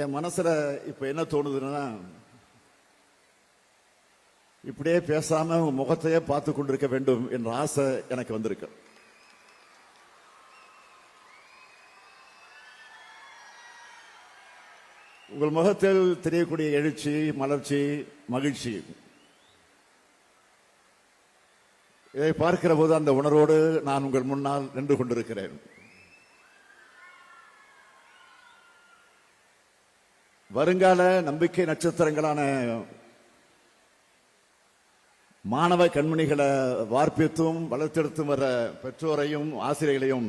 என் மனசுல இப்ப என்ன தோணுதுன்னா இப்படியே பேசாம உங்க முகத்தையே பார்த்து கொண்டிருக்க வேண்டும் என்ற ஆசை எனக்கு வந்திருக்கு. உங்கள் முகத்தில் தெரியக்கூடிய எழுச்சி மலர்ச்சி மகிழ்ச்சி. இதை பார்க்கிற போது அந்த உணர்வோடு நான் உங்கள் முன்னால் நின்று கொண்டிருக்கிறேன். வருங்கால நம்பிக்கை நட்சத்திரங்களான மாணவ கண்மணிகளை வார்ப்பித்தும் வளர்த்தெடுத்தும் வர பெற்றோரையும் ஆசிரியர்களையும்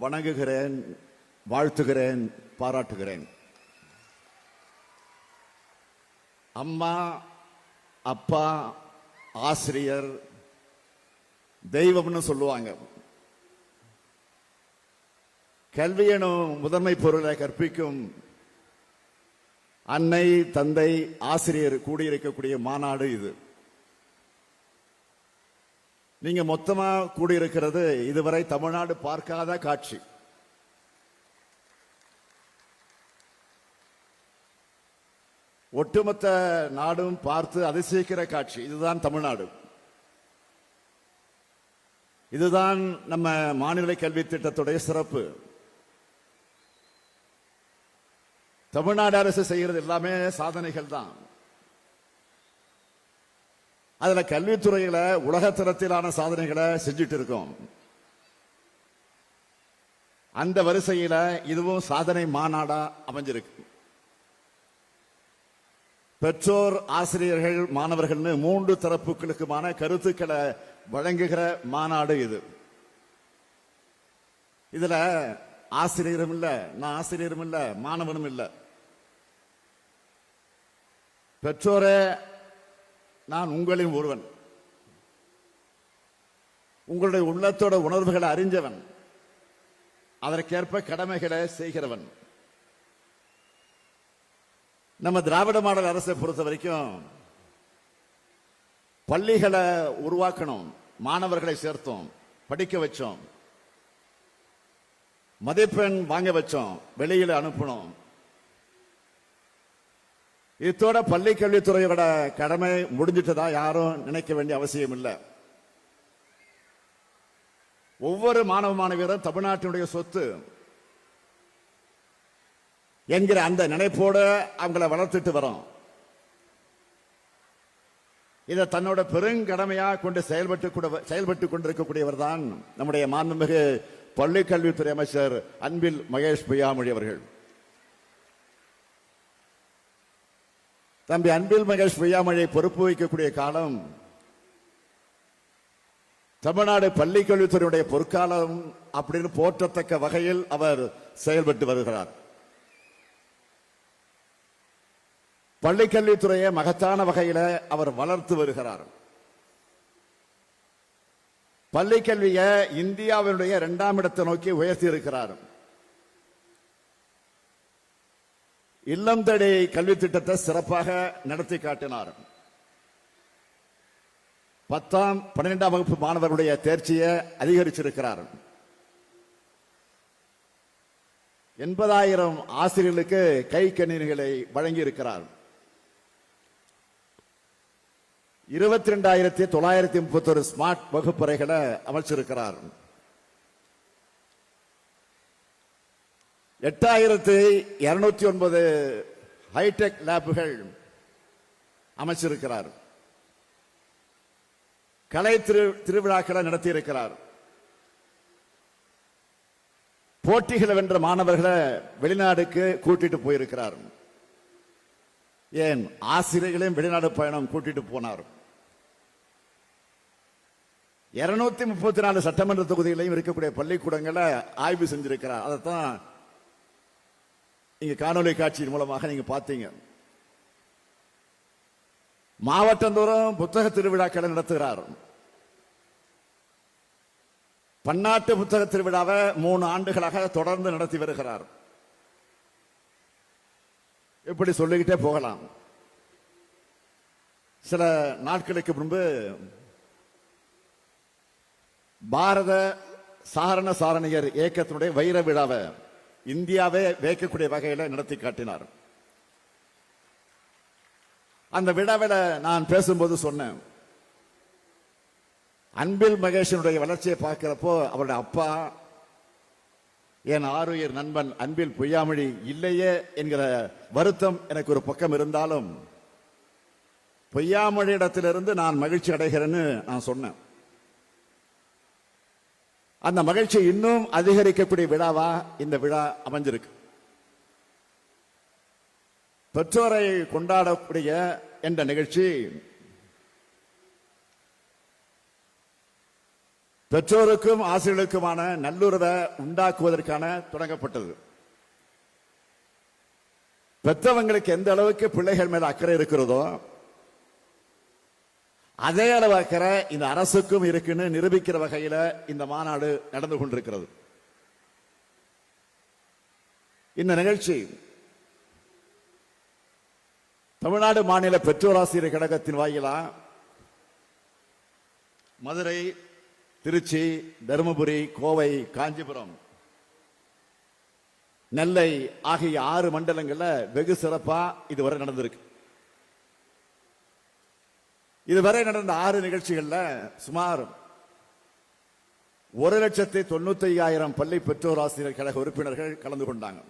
வணங்குகிறேன் வாழ்த்துகிறேன் பாராட்டுகிறேன். அம்மா அப்பா ஆசிரியர் தெய்வம்னு சொல்லுவாங்க. கல்வி எனும் முதன்மை பொருளை கற்பிக்கும் அன்னை தந்தை ஆசிரியர் கூடியிருக்கக்கூடிய மாநாடு இது. நீங்க மொத்தமா கூடியிருக்கிறது இதுவரை தமிழ்நாடு பார்க்காத காட்சி. ஒட்டுமொத்த நாடும் பார்த்து அதிசயிக்கிற காட்சி. இதுதான் தமிழ்நாடு. இதுதான் நம்ம மாநில கல்வி திட்டத்துடைய சிறப்பு. தமிழ்நாடு அரசு செய்யறது எல்லாமே சாதனைகள் தான். அதுல கல்வித்துறையில உலகத்தரத்திலான சாதனைகளை செஞ்சுட்டு இருக்கோம். அந்த வரிசையில இதுவும் சாதனை மாநாடா அமைஞ்சிருக்கு. பெற்றோர் ஆசிரியர்கள் மாணவர்கள்னு மூன்று தரப்புகளுக்குமான கருத்துக்களை வழங்குகிற மாநாடு இது. இதுல ஆசிரியரும் இல்ல நான் ஆசிரியரும் இல்ல மாணவனும் இல்லை. பெற்றோரே நான் உங்களின் ஒருவன். உங்களுடைய உள்ளத்தோட உணர்வுகளை அறிஞ்சவன். அதற்கேற்ப கடமைகளை செய்கிறவன். நம்ம திராவிட மாடல் அரசை பொறுத்த வரைக்கும் பள்ளிகளை உருவாக்கணும் மாணவர்களை சேர்த்தோம் படிக்க வச்சோம் மதிப்பெண் வாங்க வச்சோம் வெளியில அனுப்பணும். இத்தோட பள்ளி கல்வித்துறையோட கடமை முடிஞ்சிட்டதா யாரும் நினைக்க வேண்டிய அவசியம் இல்லை ஒவ்வொரு மாணவ மாணவியரும் தமிழ்நாட்டினுடைய சொத்து என்கிற அந்த நினைப்போடு அவங்கள வளர்த்துட்டு வரோம். இதை தன்னோட பெருங்கடமையாக கொண்டு செயல்பட்டு கூட செயல்பட்டு கொண்டிருக்கக்கூடியவர் தான் நம்முடைய மாண்புமிகு பள்ளி கல்வித்துறை அமைச்சர் அன்பில் மகேஷ் பொய்யாமொழி அவர்கள். தம்பி அன்பில் மகேஷ் பொய்யாமொழியை பொறுப்பு வைக்கக்கூடிய காலம் தமிழ்நாடு பள்ளி கல்வித்துறையுடைய பொற்காலம் அப்படின்னு போற்றத்தக்க வகையில் அவர் செயல்பட்டு வருகிறார். பள்ளிக்கல்வித்துறையை மகத்தான வகையில அவர் வளர்த்து வருகிறார். பள்ளிக்கல்வியை இந்தியாவினுடைய இரண்டாம் இடத்தை நோக்கி உயர்த்தி இருக்கிறார். இல்லம் தடை கல்வி திட்டத்தை சிறப்பாக நடத்தி காட்டினார். பத்தாம் பன்னிரெண்டாம் வகுப்பு மாணவர்களுடைய தேர்ச்சியை அதிகரிச்சிருக்கிறார். எண்பதாயிரம் ஆசிரியர்களுக்கு கை கணினிகளை வழங்கி இருக்கிறார் இருபத்தி ரெண்டாயிரத்தி தொள்ளாயிரத்தி முப்பத்தொரு ஸ்மார்ட் வகுப்பறைகளை அமைச்சிருக்கிறார். எட்டாயிரத்தி இருநூத்தி ஒன்பது ஹைடெக் லேபுகள் அமைச்சிருக்கிறார். கலை திரு திருவிழாக்களை நடத்தியிருக்கிறார். போட்டிகளை வென்ற மாணவர்களை வெளிநாடுக்கு கூட்டிட்டு போயிருக்கிறார். ஏன்? ஆசிரியர்களையும் வெளிநாடு பயணம் கூட்டிட்டு போனார். இருநூத்தி முப்பத்தி நாலு சட்டமன்ற தொகுதிகளையும் இருக்கக்கூடிய பள்ளிக்கூடங்களை ஆய்வு செஞ்சிருக்கிறார். அதைத்தான் இங்க காணொலி காட்சியின் மூலமாக நீங்க பார்த்தீங்க. மாவட்டந்தோறும் புத்தக திருவிழாக்களை நடத்துகிறார். பன்னாட்டு புத்தக திருவிழாவை மூணு ஆண்டுகளாக தொடர்ந்து நடத்தி வருகிறார். இப்படி சொல்லிக்கிட்டே போகலாம். சில நாட்களுக்கு முன்பு பாரத சாரண சாரணியர் இயக்கத்தினுடைய வைர விழாவை இந்தியாவே வேக்கக்கூடிய வகையில் நடத்தி காட்டினார். அந்த விழாவில் நான் பேசும்போது சொன்னேன் அன்பில் மகேஷனுடைய வளர்ச்சியை பார்க்கிறப்போ அவருடைய அப்பா என் ஆறுயிர் நண்பன் அன்பில் பொய்யாமொழி இல்லையே என்கிற வருத்தம் எனக்கு ஒரு பக்கம் இருந்தாலும் பொய்யாமொழி இடத்திலிருந்து நான் மகிழ்ச்சி அடைகிறேன்னு நான் சொன்னேன். அந்த மகிழ்ச்சி இன்னும் அதிகரிக்கக்கூடிய விழாவா இந்த விழா அமைஞ்சிருக்கு. பெற்றோரை கொண்டாடக்கூடிய என்ற நிகழ்ச்சி பெற்றோருக்கும் ஆசிரியர்களுக்குமான நல்லுறவை உண்டாக்குவதற்கான தொடங்கப்பட்டது. பெற்றவங்களுக்கு எந்த அளவுக்கு பிள்ளைகள் மேல அக்கறை இருக்கிறதோ அதே அளவு அக்கறை இந்த அரசுக்கும் இருக்குன்னு நிரூபிக்கிற வகையில இந்த மாநாடு நடந்து கொண்டிருக்கிறது. இந்த நிகழ்ச்சி தமிழ்நாடு மாநில பெற்றோராசிரியர் கழகத்தின் வாயிலா மதுரை திருச்சி தருமபுரி கோவை காஞ்சிபுரம் நெல்லை ஆகிய ஆறு மண்டலங்கள்ல வெகு சிறப்பா இதுவரை நடந்திருக்கு. இதுவரை நடந்த ஆறு நிகழ்ச்சிகள்ல சுமார் ஒரு லட்சத்தி தொண்ணூத்தி ஐயாயிரம் பள்ளி பெற்றோர் ஆசிரியர் கழக உறுப்பினர்கள் கலந்து கொண்டாங்க.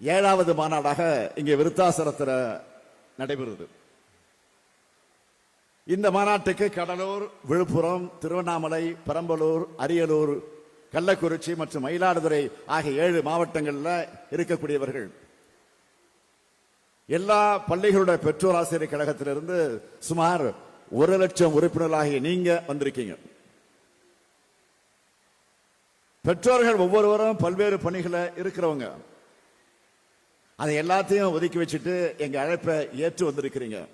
ஏழாவது மாநாடாக இங்கே விருத்தாசலத்தில் நடைபெறுது. இந்த மாநாட்டுக்கு கடலூர் விழுப்புரம் திருவண்ணாமலை பெரம்பலூர் அரியலூர் கள்ளக்குறிச்சி மற்றும் மயிலாடுதுறை ஆகிய ஏழு மாவட்டங்களில் இருக்கக்கூடியவர்கள். எல்லா பள்ளிகளுடைய பெற்றோர் ஆசிரியர் கழகத்திலிருந்து சுமார் ஒரு லட்சம் உறுப்பினர்களாகிய நீங்க வந்திருக்கீங்க. பெற்றோர்கள் ஒவ்வொருவரும் பல்வேறு பணிகளை இருக்கிறவங்க. அதை எல்லாத்தையும் ஒதுக்கி வச்சுட்டு எங்க அழைப்பை ஏற்று வந்திருக்கிறீங்க.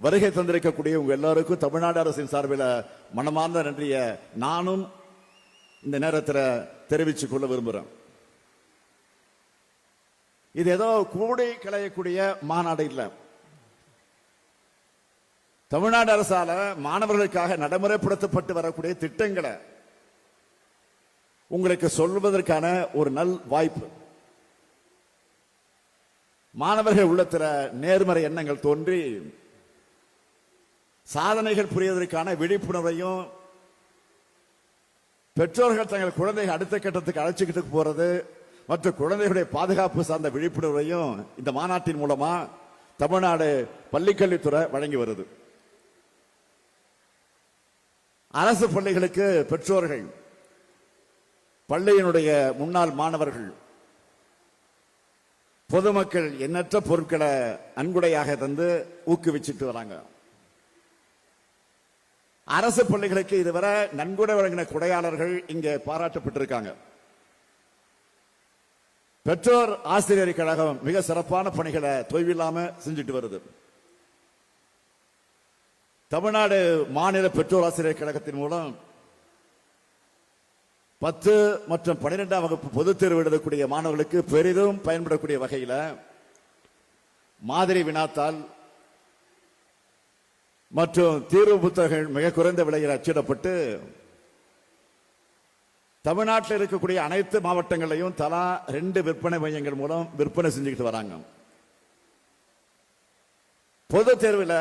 வருகை தந்திருக்கக்கூடிய உங்க எல்லாருக்கும் தமிழ்நாடு அரசின் சார்பில் மனமார்ந்த நன்றியை நானும் இந்த நேரத்தில் தெரிவித்துக் கொள்ள விரும்புகிறேன் இது ஏதோ கூடை களையக்கூடிய மாநாடு இல்லை. தமிழ்நாடு அரசால மாணவர்களுக்காக நடைமுறைப்படுத்தப்பட்டு வரக்கூடிய திட்டங்களை உங்களுக்கு சொல்வதற்கான ஒரு நல் வாய்ப்பு. மாணவர்கள் உள்ளத்துல நேர்மறை எண்ணங்கள் தோன்றி சாதனைகள் புரிவதற்கான விழிப்புணர்வையும் பெற்றோர்கள் தங்கள் குழந்தைகள் அடுத்த கட்டத்துக்கு அழைச்சிக்கிட்டு போறது மற்ற குழந்தைகளுடைய பாதுகாப்பு சார்ந்த விழிப்புணர்வையும் இந்த மாநாட்டின் மூலமா தமிழ்நாடு பள்ளிக்கல்வித்துறை வழங்கி வருது. அரசு பள்ளிகளுக்கு பெற்றோர்கள் பள்ளியினுடைய முன்னாள் மாணவர்கள் பொதுமக்கள் எண்ணற்ற பொருட்களை அன்புடையாக தந்து ஊக்குவிச்சிட்டு வராங்க. அரசு பள்ளிகளுக்கு இதுவரை நன்கொடை வழங்கின கொடையாளர்கள் இங்கே பாராட்டப்பட்டிருக்காங்க. பெற்றோர் ஆசிரியர் கழகம் மிக சிறப்பான பணிகளை தொய்வில்லாம செஞ்சுட்டு வருது. தமிழ்நாடு மாநில பெற்றோர் ஆசிரியர் கழகத்தின் மூலம் பத்து மற்றும் பன்னிரெண்டாம் வகுப்பு பொதுத் தேர்வு எழுதக்கூடிய மாணவர்களுக்கு பெரிதும் பயன்படக்கூடிய வகையில் மாதிரி வினாத்தால் மற்றும் தீர்வு புத்தகங்கள் மிக குறைந்த விலையில் அச்சிடப்பட்டு தமிழ்நாட்டில் இருக்கக்கூடிய அனைத்து மாவட்டங்களையும் தலா ரெண்டு விற்பனை மையங்கள் மூலம் விற்பனை செஞ்சுக்கிட்டு வராங்க. பொது தேர்வில்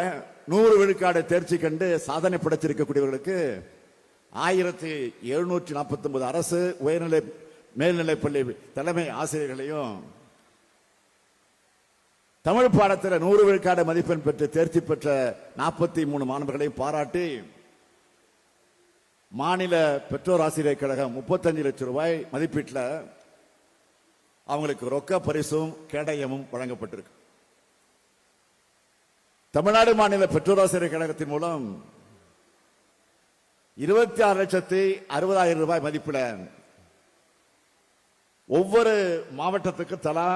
நூறு விழுக்காடு தேர்ச்சி கண்டு சாதனை படைச்சிருக்கக்கூடியவர்களுக்கு ஆயிரத்தி எழுநூற்றி நாற்பத்தி ஒன்பது அரசு உயர்நிலை மேல்நிலைப்பள்ளி தலைமை ஆசிரியர்களையும் தமிழ் பாடத்தில் நூறு விழுக்காடு மதிப்பெண் பெற்று தேர்ச்சி பெற்ற நாற்பத்தி மூணு மாணவர்களையும் பாராட்டி மாநில பெற்றோர் ஆசிரியர் கழகம் முப்பத்தஞ்சு லட்சம் ரூபாய் மதிப்பீட்டில் அவங்களுக்கு ரொக்க பரிசும் கேடயமும் வழங்கப்பட்டிருக்கு. தமிழ்நாடு மாநில பெற்றோர் ஆசிரியர் கழகத்தின் மூலம் இருபத்தி ஆறு லட்சத்தி அறுபதாயிரம் ரூபாய் மதிப்பில் ஒவ்வொரு மாவட்டத்துக்கு தலா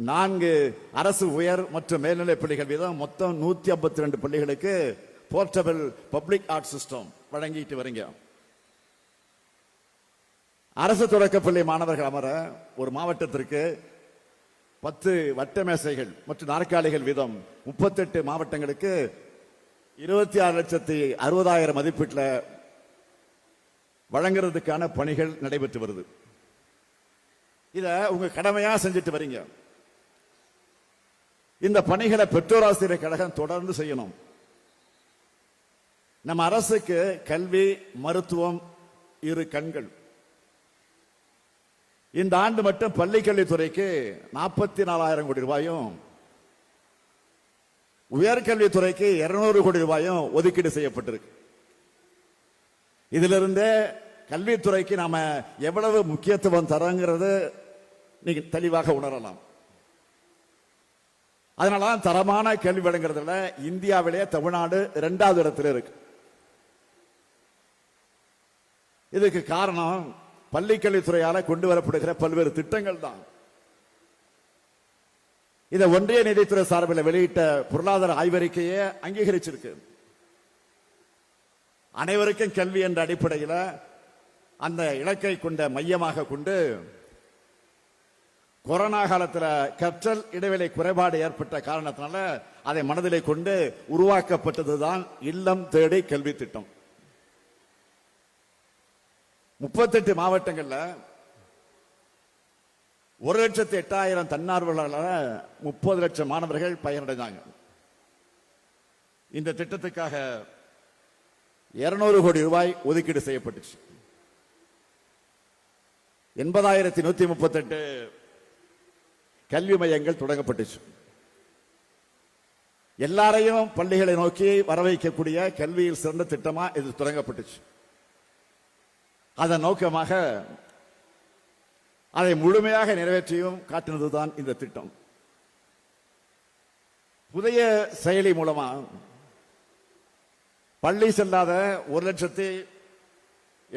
நான்கு அரசு உயர் மற்றும் மேல்நிலை பள்ளிகள் வீதம் மொத்தம் நூத்தி ஐம்பத்தி ரெண்டு பள்ளிகளுக்கு போர்ட்டபிள் பப்ளிக் ஆர்ட் சிஸ்டம் வழங்கிட்டு வரீங்க. அரசு தொடக்கப்பள்ளி மாணவர்கள் அமர ஒரு மாவட்டத்திற்கு பத்து வட்ட மேசைகள் மற்றும் நாற்காலிகள் வீதம் முப்பத்தெட்டு மாவட்டங்களுக்கு இருபத்தி ஆறு லட்சத்தி அறுபதாயிரம் மதிப்பீட்டில் வழங்குறதுக்கான பணிகள் நடைபெற்று வருது. இதை உங்க கடமையா செஞ்சுட்டு வரீங்க. இந்த பணிகளை பெற்றோராசிரியர் கழகம் தொடர்ந்து செய்யணும். நம்ம அரசுக்கு கல்வி மருத்துவம் இரு கண்கள். இந்த ஆண்டு மட்டும் பள்ளிக்கல்வித்துறைக்கு நாற்பத்தி நாலாயிரம் கோடி ரூபாயும் உயர்கல்வித்துறைக்கு இருநூறு கோடி ரூபாயும் ஒதுக்கீடு செய்யப்பட்டிருக்கு. இதிலிருந்தே கல்வித்துறைக்கு நாம எவ்வளவு முக்கியத்துவம் தரோங்கிறது நீங்க தெளிவாக உணரலாம். அதனால தரமான கல்வி வழங்குறதுல இந்தியாவிலேயே தமிழ்நாடு இரண்டாவது இடத்துல இருக்கு. இதுக்கு காரணம் பள்ளிக்கல்வித்துறையால கொண்டு வரப்படுகிற பல்வேறு திட்டங்கள் தான். இதை ஒன்றிய நிதித்துறை சார்பில் வெளியிட்ட பொருளாதார ஆய்வறிக்கையே அங்கீகரிச்சிருக்கு. அனைவருக்கும் கல்வி என்ற அடிப்படையில் அந்த இலக்கை கொண்ட மையமாக கொண்டு கொரோனா காலத்தில் கற்றல் இடைவெளி குறைபாடு ஏற்பட்ட காரணத்தினால அதை மனதிலே கொண்டு உருவாக்கப்பட்டதுதான் இல்லம் தேடி கல்வி திட்டம். முப்பத்தெட்டு மாவட்டங்கள்ல ஒரு லட்சத்தி எட்டாயிரம் தன்னார்வலர்களால் முப்பது லட்சம் மாணவர்கள் பயனடைந்தாங்க. இந்த திட்டத்துக்காக இருநூறு கோடி ரூபாய் ஒதுக்கீடு செய்யப்பட்டுச்சு. எண்பதாயிரத்தி நூத்தி முப்பத்தெட்டு கல்வி மையங்கள் தொடங்கப்பட்டுச்சு. எல்லாரையும் பள்ளிகளை நோக்கி வர வைக்கக்கூடிய கல்வியில் சிறந்த திட்டமா இது தொடங்கப்பட்டுச்சு. அதன் நோக்கமாக அதை முழுமையாக நிறைவேற்றியும் காட்டினதுதான் இந்த திட்டம். புதிய செயலி மூலமா பள்ளி செல்லாத ஒரு லட்சத்தி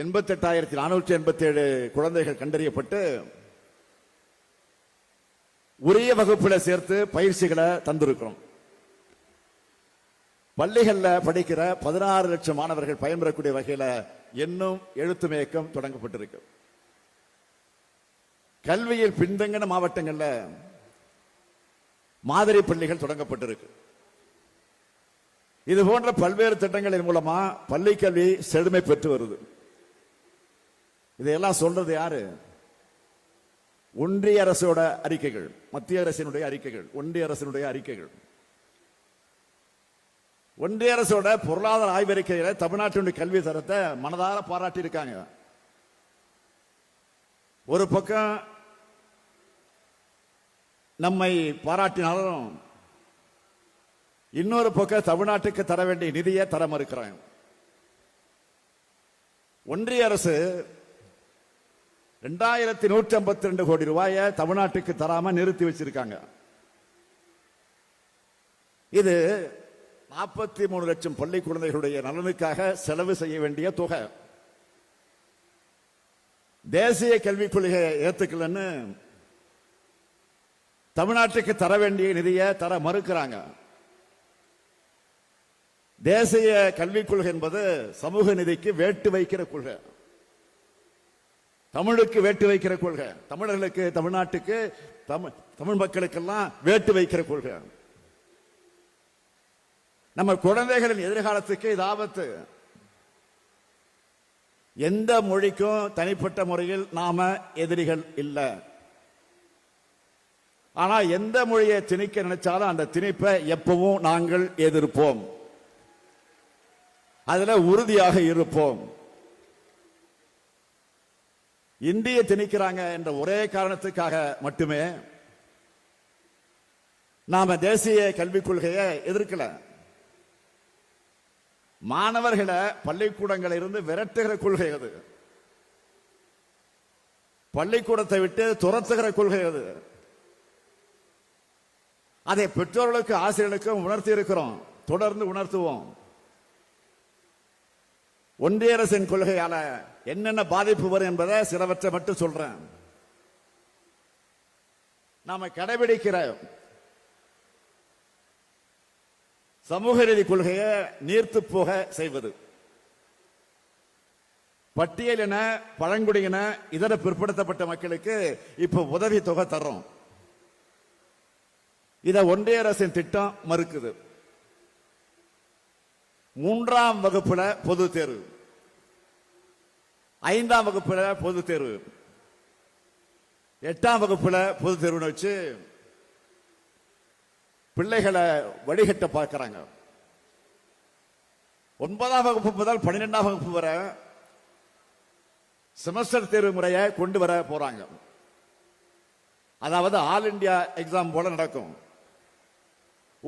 எண்பத்தி எட்டாயிரத்தி நானூற்றி எண்பத்தி ஏழு குழந்தைகள் கண்டறியப்பட்டு உரிய வகுப்பில் சேர்த்து பயிற்சிகளை தந்திருக்கிறோம். பள்ளிகளில் படிக்கிற பதினாறு லட்சம் மாணவர்கள் பயன்பெறக்கூடிய வகையில் இன்னும் எழுத்து மேக்கம் தொடங்கப்பட்டிருக்கு. கல்வியில் பின்தங்கின மாவட்டங்கள்ல மாதிரி பள்ளிகள் தொடங்கப்பட்டிருக்கு. இது போன்ற பல்வேறு திட்டங்களின் மூலமா பள்ளி கல்வி செழுமை பெற்று வருது. இதையெல்லாம் சொல்றது யாரு? ஒன்றிய அரசோட அறிக்கைகள் மத்திய அரசினுடைய அறிக்கைகள் ஒன்றிய அரசினுடைய அறிக்கைகள். ஒன்றிய அரசோட பொருளாதார ஆய்வறிக்கையில தமிழ்நாட்டினுடைய கல்வி தரத்தை மனதார பாராட்டி இருக்காங்க ஒரு பக்கம் நம்மை பாராட்டினாலும் இன்னொரு பக்கம் தமிழ்நாட்டுக்கு தர வேண்டிய நிதியை தர மறுக்கிறாங்க. ஒன்றிய அரசு ரெண்டாயிரத்தி நூற்றி ஐம்பத்தி ரெண்டு கோடி ரூபாயை தமிழ்நாட்டுக்கு தராம நிறுத்தி வச்சிருக்காங்க. இது நாற்பத்தி மூணு லட்சம் பள்ளி குழந்தைகளுடைய நலனுக்காக செலவு செய்ய வேண்டிய தொகை. தேசிய கல்விக் கொள்கையை ஏத்துக்கலன்னு தமிழ்நாட்டுக்கு தர வேண்டிய நிதியை தர மறுக்கிறாங்க. தேசிய கல்விக் கொள்கை என்பது சமூக நிதிக்கு வேட்டு வைக்கிற கொள்கை. தமிழுக்கு வேட்டு வைக்கிற கொள்கை. தமிழர்களுக்கு தமிழ்நாட்டுக்கு தமிழ் தமிழ் மக்களுக்கெல்லாம் வேட்டு வைக்கிற கொள்கை. நம்ம குழந்தைகளின் எதிர்காலத்துக்கு இது ஆபத்து. எந்த மொழிக்கும் தனிப்பட்ட முறையில் நாம எதிரிகள் இல்லை. ஆனா எந்த மொழியை திணிக்க நினைச்சாலும் அந்த திணிப்பை எப்பவும் நாங்கள் எதிர்ப்போம். அதுல உறுதியாக இருப்போம். இந்திய திணிக்கிறாங்க என்ற ஒரே காரணத்துக்காக மட்டுமே நாம தேசிய கல்விக் கொள்கையை எதிர்க்கல. மாணவர்களை பள்ளிக்கூடங்களில் இருந்து விரட்டுகிற கொள்கை அது. பள்ளிக்கூடத்தை விட்டு துரத்துகிற கொள்கை அது. அதை பெற்றோர்களுக்கு ஆசிரியர்களுக்கும் உணர்த்தி இருக்கிறோம். தொடர்ந்து உணர்த்துவோம். ஒன்றிய அரசின் கொள்கையால என்னென்ன பாதிப்பு வரும் என்பதை சிலவற்றை மட்டும் சொல்றேன். நாம கடைபிடிக்கிற சமூக நீதி கொள்கையை நீர்த்து போக செய்வது. பட்டியலின பழங்குடியின இதர பிற்படுத்தப்பட்ட மக்களுக்கு இப்ப உதவி தொகை தர்றோம். இத ஒன்றிய அரசின் திட்டம் மறுக்குது. மூன்றாம் வகுப்புல பொது தேர்வு. ஐந்தாம் வகுப்புல பொது தேர்வு. எட்டாம் வகுப்புல பொது தேர்வுன்னு வச்சு பிள்ளைகளை வடிகட்ட பார்க்கிறாங்க. ஒன்பதாம் வகுப்பு முதல் பன்னிரெண்டாம் வகுப்பு வரை செமஸ்டர் தேர்வு முறையை கொண்டு வர போறாங்க. அதாவது ஆல் இந்தியா எக்ஸாம் போல நடக்கும்.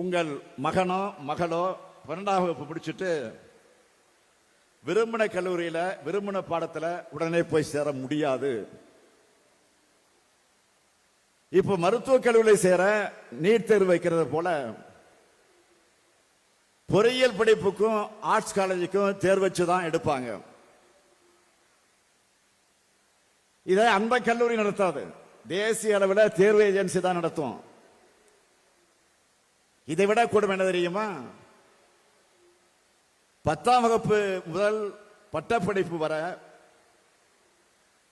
உங்கள் மகனோ மகளோ பன்னெண்டாம் வகுப்பு முடிச்சிட்டு விரும்பின கல்லூரியில் விரும்பின பாடத்தில் உடனே போய் சேர முடியாது. இப்ப மருத்துவக் கல்லூரியில் சேர நீட் தேர்வு வைக்கிறது போல பொறியியல் படிப்புக்கும் ஆர்ட்ஸ் காலேஜுக்கும் தேர்வு வச்சு தான் எடுப்பாங்க. இதை அந்த கல்லூரி நடத்தாது. தேசிய அளவில் தேர்வு ஏஜென்சி தான் நடத்தும். இதை விட கூடும் என்ன தெரியுமா? பத்தாம் வகுப்பு முதல் பட்டப்படிப்பு வர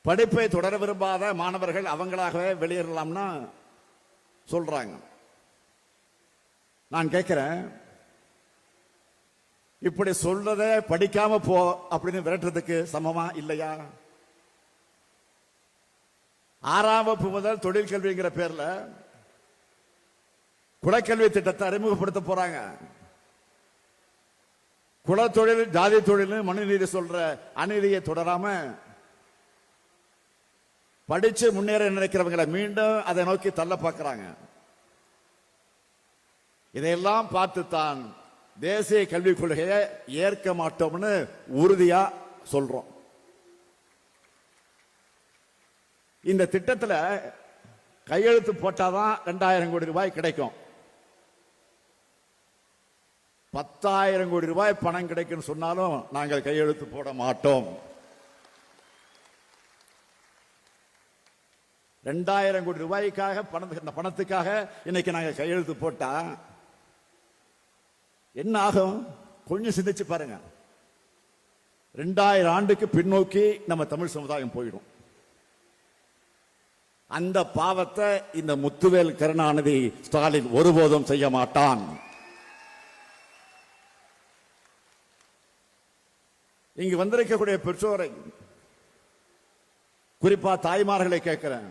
படிப்பை தொடர விரும்பாத மாணவர்கள் அவங்களாகவே வெளியேறலாம்னா சொல்றாங்க. நான் கேட்கிறேன் இப்படி சொல்றத படிக்காம போ அப்படின்னு விரட்டுறதுக்கு சமமா இல்லையா? ஆறாம் வகுப்பு முதல் தொழில் கல்விங்கிற பேர்ல குலக்கல்வி திட்டத்தை அறிமுகப்படுத்த போறாங்க. குலத்தொழில் ஜாதி தொழில் மனுநீதி சொல்ற அநீதியை தொடராம படிச்சு முன்னேற நினைக்கிறவங்களை மீண்டும் அதை நோக்கி தள்ள பார்க்கிறாங்க. இதையெல்லாம் பார்த்துத்தான் தேசிய கல்விக் கொள்கையை ஏற்க மாட்டோம்னு உறுதியா சொல்றோம். இந்த திட்டத்தில் கையெழுத்து போட்டாதான் ரெண்டாயிரம் கோடி ரூபாய் கிடைக்கும். பத்தாயிரம் கோடி ரூபாய் பணம் கிடைக்கும் சொன்னாலும் நாங்கள் கையெழுத்து போட மாட்டோம். ரெண்டாயிரம் கோடி ரூபாய்க்காக பணத்துக்கு இந்த பணத்துக்காக இன்னைக்கு நாங்கள் கையெழுத்து போட்டா என்ன ஆகும்? கொஞ்சம் சிந்திச்சு பாருங்க. ரெண்டாயிரம் ஆண்டுக்கு பின்னோக்கி நம்ம தமிழ் சமுதாயம் போயிடும். அந்த பாவத்தை இந்த முத்துவேல் கருணாநிதி ஸ்டாலின் ஒருபோதும் செய்ய மாட்டான். இங்கு வந்திருக்கக்கூடிய பெற்றோரை குறிப்பா தாய்மார்களை கேட்கிறேன்.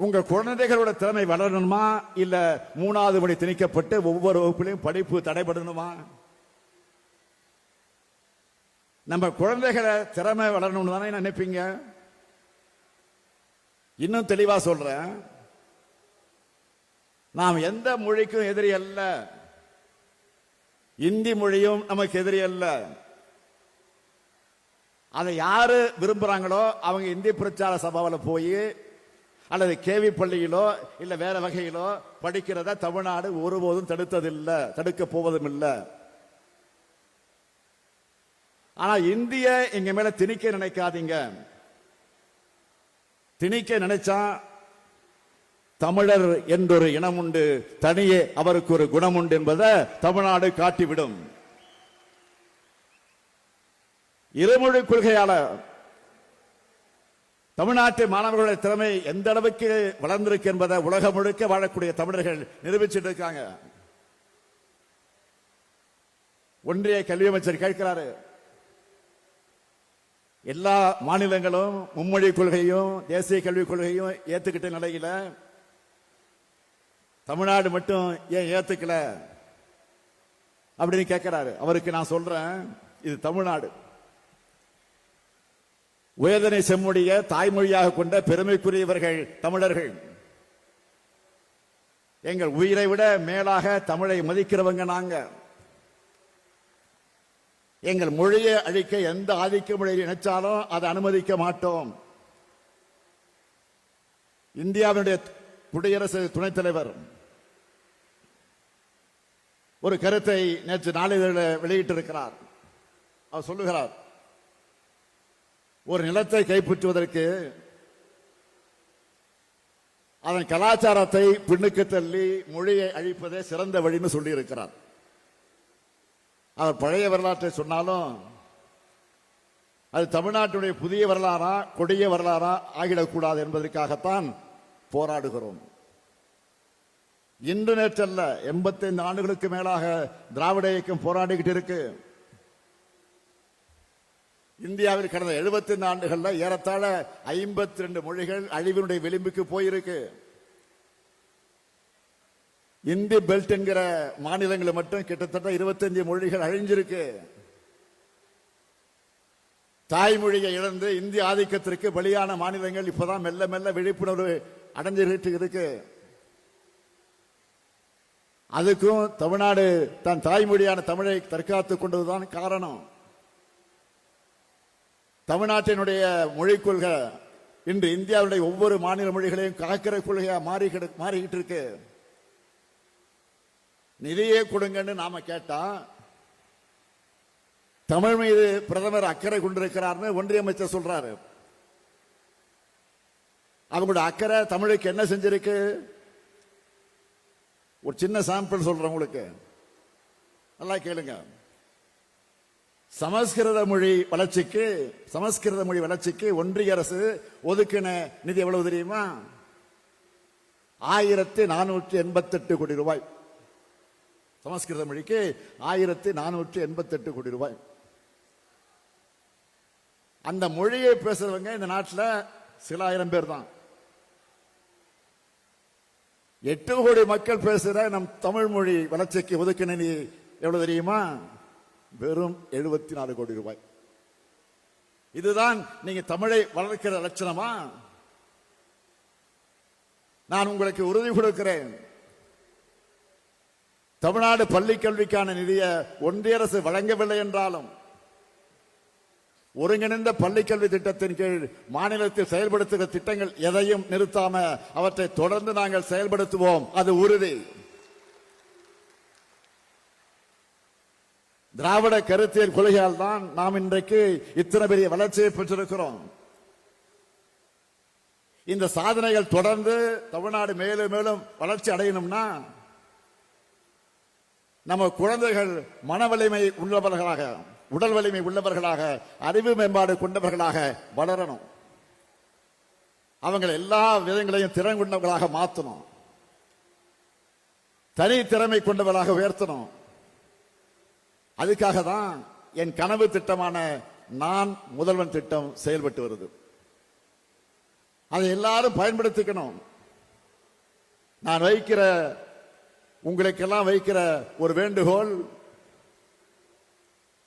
உங்கள் குழந்தைகளோட திறமை வளரணுமா? இல்ல மூணாவது மணி திணிக்கப்பட்டு ஒவ்வொரு வகுப்பிலையும் படிப்பு தடைபடணுமா? நம்ம குழந்தைகளை திறமை வளரணும்னு தானே நினைப்பீங்க? இன்னும் தெளிவா சொல்றேன். நாம் எந்த மொழிக்கும் எதிரி அல்ல. இந்தி மொழியும் நமக்கு எதிரி அல்ல. அதை யாரு விரும்புறாங்களோ அவங்க இந்தி பிரச்சார சபாவில் போய் அல்லது கேவி பள்ளியிலோ இல்ல வேற வகையிலோ படிக்கிறத தமிழ்நாடு ஒருபோதும் தடுத்ததில்லை தடுக்க போவதும் இல்லை. ஆனா இந்திய எங்க மேல திணிக்க நினைக்காதீங்க. திணிக்க நினைச்சா தமிழர் என்றொரு இனம் உண்டு தனியே அவருக்கு ஒரு குணம் உண்டு என்பதை தமிழ்நாடு காட்டிவிடும். இருமொழி கொள்கையாளர் தமிழ்நாட்டு மாணவர்களுடைய திறமை எந்த அளவுக்கு வளர்ந்திருக்கு என்பதை உலகம் முழுக்க வாழக்கூடிய தமிழர்கள் நிரூபிச்சுட்டு இருக்காங்க. ஒன்றிய கல்வி அமைச்சர் கேட்கிறாரு. எல்லா மாநிலங்களும் மும்மொழி கொள்கையும் தேசிய கல்விக் கொள்கையும் ஏத்துக்கிட்ட நிலையில தமிழ்நாடு மட்டும் ஏன் ஏத்துக்கல? அப்படின்னு கேட்கிறாரு. அவருக்கு நான் சொல்றேன் இது தமிழ்நாடு. உயர்தனை செம்முடைய தாய்மொழியாக கொண்ட பெருமைக்குரியவர்கள் தமிழர்கள். எங்கள் உயிரை விட மேலாக தமிழை மதிக்கிறவங்க நாங்க. எங்கள் மொழியை அழிக்க எந்த ஆதிக்க மொழியை நினைச்சாலும் அதை அனுமதிக்க மாட்டோம். இந்தியாவினுடைய குடியரசு துணைத் தலைவர். ஒரு கருத்தை நேற்று நாளிதழில் வெளியிட்டிருக்கிறார். அவர் சொல்லுகிறார் ஒரு நிலத்தை கைப்பற்றுவதற்கு அதன் கலாச்சாரத்தை பின்னுக்கு தள்ளி மொழியை அழிப்பதே சிறந்த வழின்னு சொல்லியிருக்கிறார். அவர் பழைய வரலாற்றை சொன்னாலும் அது தமிழ்நாட்டுடைய புதிய வரலாறா கொடிய வரலாறா ஆகிடக்கூடாது என்பதற்காகத்தான் போராடுகிறோம். இன்று நேற்றல்ல எண்பத்தைந்து ஆண்டுகளுக்கு மேலாக திராவிட இயக்கம் போராடிக்கிட்டு இருக்கு. இந்தியாவில் கடந்த எழுபத்தி ஆண்டுகளில் ஏறத்தாழ 52 ரெண்டு மொழிகள் அழிவினுடைய விளிம்புக்கு போயிருக்கு. இந்தி பெல்ட் என்கிற மாநிலங்களில் மட்டும் கிட்டத்தட்ட 25 மொழிகள் அழிஞ்சிருக்கு. தாய்மொழியை இழந்து இந்திய ஆதிக்கத்திற்கு வெளியான மாநிலங்கள் இப்பதான் மெல்ல மெல்ல விழிப்புணர்வு அடைஞ்சிட்டு இருக்கு. அதுக்கும் தமிழ்நாடு தன் தாய்மொழியான தமிழை தற்காத்துக் கொண்டதுதான் காரணம். தமிழ்நாட்டினுடைய மொழிக் கொள்கை இன்று இந்தியாவுடைய ஒவ்வொரு மாநில மொழிகளையும் காக்கிற கொள்கையா மாறி மாறிக்கிட்டு இருக்கு நிதியே கொடுங்கன்னு நாம கேட்டா தமிழ் மீது பிரதமர் அக்கறை கொண்டிருக்கிறார்னு ஒன்றிய அமைச்சர் சொல்றாரு. அவங்களோட அக்கறை தமிழுக்கு என்ன செஞ்சிருக்கு? ஒரு சின்ன சாம்பிள் சொல்றேன் உங்களுக்கு. நல்லா கேளுங்க. சமஸ்கிருத மொழி வளர்ச்சிக்கு சமஸ்கிருத மொழி வளர்ச்சிக்கு ஒன்றிய அரசு ஒதுக்கின நிதி எவ்வளவு தெரியுமா? ஆயிரத்தி நானூற்றி எண்பத்தெட்டு கோடி ரூபாய். சமஸ்கிருத மொழிக்கு ஆயிரத்தி நானூற்றி எண்பத்தெட்டு கோடி ரூபாய். அந்த மொழியை பேசுறவங்க இந்த நாட்டில் சில ஆயிரம் பேர் தான். எட்டு கோடி மக்கள் பேசுற நம் தமிழ் மொழி வளர்ச்சிக்கு ஒதுக்கின நிதி எவ்வளவு தெரியுமா? வெறும் எழுபத்தி நாலு கோடி ரூபாய். இதுதான் நீங்க தமிழை வளர்க்கிற லட்சணமா? நான் உங்களுக்கு உறுதி கொடுக்கிறேன். தமிழ்நாடு பள்ளி கல்விக்கான நிதியை ஒன்றிய அரசு வழங்கவில்லை என்றாலும் ஒருங்கிணைந்த பள்ளிக்கல்வி திட்டத்தின் கீழ் மாநிலத்தில் செயல்படுத்துகிற திட்டங்கள் எதையும் நிறுத்தாம அவற்றை தொடர்ந்து நாங்கள் செயல்படுத்துவோம். அது உறுதி. திராவிட கருத்தியல் கொள்கையால் தான் நாம் இன்றைக்கு இத்தனை பெரிய வளர்ச்சியை பெற்றிருக்கிறோம். இந்த சாதனைகள் தொடர்ந்து தமிழ்நாடு மேலும் மேலும் வளர்ச்சி அடையணும்னா நம்ம குழந்தைகள் மன வலிமை உள்ளவர்களாக உடல் வலிமை உள்ளவர்களாக அறிவு மேம்பாடு கொண்டவர்களாக வளரணும். அவங்களை எல்லா விதங்களையும் திறன் கொண்டவர்களாக மாற்றணும் தனி திறமை கொண்டவர்களாக உயர்த்தணும். அதுக்காக தான் என் கனவு திட்டமான நான் முதல்வன் திட்டம் செயல்பட்டு வருது. அதை எல்லாரும் பயன்படுத்திக்கணும். நான் வைக்கிற உங்களுக்கெல்லாம் வைக்கிற ஒரு வேண்டுகோள்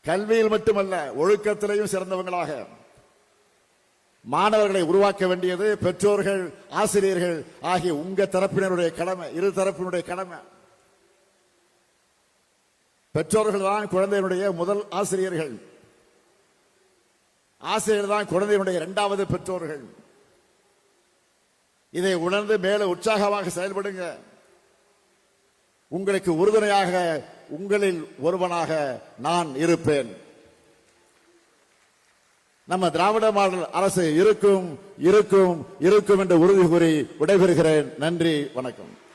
கல்வியில் மட்டுமல்ல ஒழுக்கத்திலையும் சிறந்தவங்களாக. மாணவர்களை உருவாக்க வேண்டியது பெற்றோர்கள் ஆசிரியர்கள் ஆகிய உங்க தரப்பினருடைய கடமை இரு தரப்பினுடைய கடமை. பெற்றோர்கள் தான் குழந்தையினுடைய முதல் ஆசிரியர்கள். ஆசிரியர் தான் குழந்தையினுடைய இரண்டாவது பெற்றோர்கள். இதை உணர்ந்து மேல உற்சாகமாக செயல்படுங்க. உங்களுக்கு உறுதுணையாக உங்களில் ஒருவனாக நான் இருப்பேன். நம்ம திராவிட மாடல் அரசு இருக்கும் இருக்கும் இருக்கும் என்று உறுதி கூறி விடைபெறுகிறேன். நன்றி வணக்கம்.